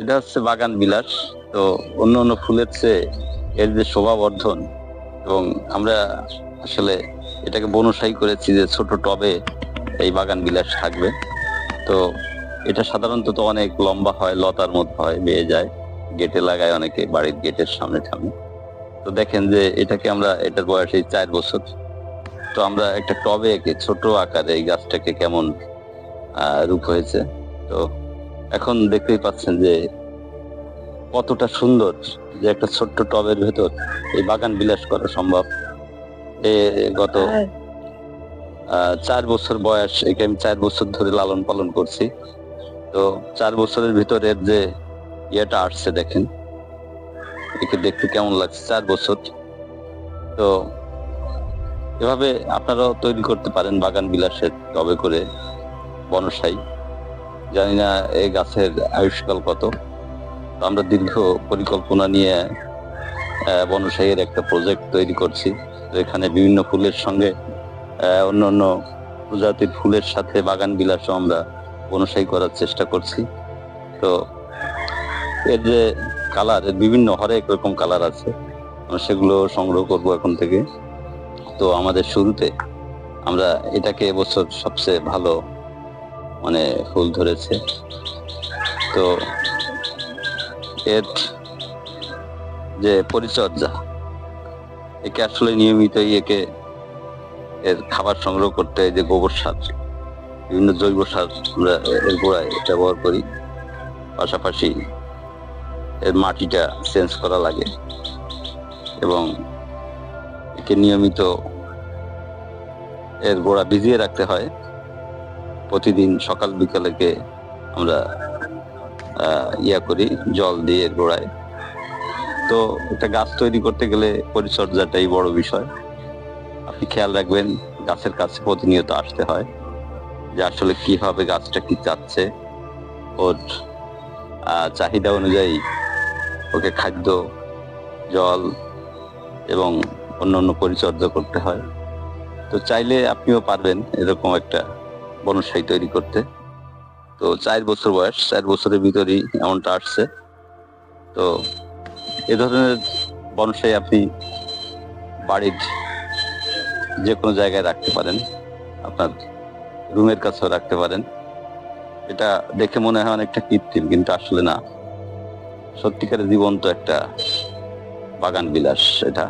এটা হচ্ছে বাগান বিলাস। তো অন্য অন্য ফুলের চেয়ে এর যে শোভাবর্ধন এবং আমরা আসলে এটাকে বনসাই করেছি যে ছোট টবে এই বাগান বিলাস থাকবে। তো এটা সাধারণত তো অনেক লম্বা হয়, লতার মধ্যে হয়, বেয়ে যায়, গেটে লাগায় অনেকে বাড়ির গেটের সামনে সামনে। তো দেখেন যে এটাকে আমরা, এটার বয়স এই চার বছর। তো আমরা একটা টবে এঁকে ছোট আকারে এই গাছটাকে কেমন রূপ হয়েছে। তো এখন দেখতেই পাচ্ছেন যে কতটা সুন্দর যে একটা ছোট্ট টবের ভেতর এই বাগান বিলাস করা সম্ভব। এ গত চার বছর বয়স একে আমি চার বছর ধরে লালন পালন করছি। তো চার বছরের ভিতরের যে ইয়েটা আসছে দেখেন একে দেখতে কেমন লাগছে চার বছর। তো এভাবে আপনারাও তৈরি করতে পারেন বাগান বিলাসের টবে করে বনসাই। জানি না এই গাছের আয়ুষ্কাল কত। আমরা দীর্ঘ পরিকল্পনা নিয়ে বনসাইয়ের একটা প্রজেক্ট তৈরি করছি এখানে বিভিন্ন ফুলের সঙ্গে অন্য অন্য প্রজাতির ফুলের সাথে বাগান বিলাসও আমরা বনসাই করার চেষ্টা করছি। তো এর যে কালার বিভিন্ন হরেক রকম কালার আছে সেগুলো সংগ্রহ করব এখন থেকে। তো আমাদের শুরুতে আমরা এটাকে এবছর সবচেয়ে ভালো মানে ফুল ধরেছে। তো এর যে পরিচর্যা, একে আসলে নিয়মিতই একে এর খাবার সংগ্রহ করতে হয় যে গোবর সার, বিভিন্ন জৈব সার আমরা এর গোড়ায় ব্যবহার করি। পাশাপাশি এর মাটিটা চেঞ্জ করা লাগে এবং একে নিয়মিত এর গোড়া ভিজিয়ে রাখতে হয়। প্রতিদিন সকাল বিকালেকে আমরা ইয়া করি, জল দিয়ে গোড়ায়। তো একটা গাছ তৈরি করতে গেলে পরিচর্যাটাই বড় বিষয়। আপনি খেয়াল রাখবেন, গাছের কাছে প্রতিনিয়ত আসতে হয় যে আসলে কীভাবে গাছটা কি চাচ্ছে। ওর চাহিদা অনুযায়ী ওকে খাদ্য, জল এবং অন্যান্য পরিচর্যা করতে হয়। তো চাইলে আপনিও পারবেন এরকম একটা বনসাই তৈরি করতে। তো চার বছর বয়স, চার বছরের ভিতরেই এমনটা আসছে। তো এ ধরনের বনসাই আপনি বাড়ির যে কোনো জায়গায় রাখতে পারেন, আপনার রুমের কাছেও রাখতে পারেন। এটা দেখে মনে হয় অনেকটা কৃত্রিম, কিন্তু আসলে না। সত্যিকারের জীবন্ত একটা বাগান বিলাস এটা।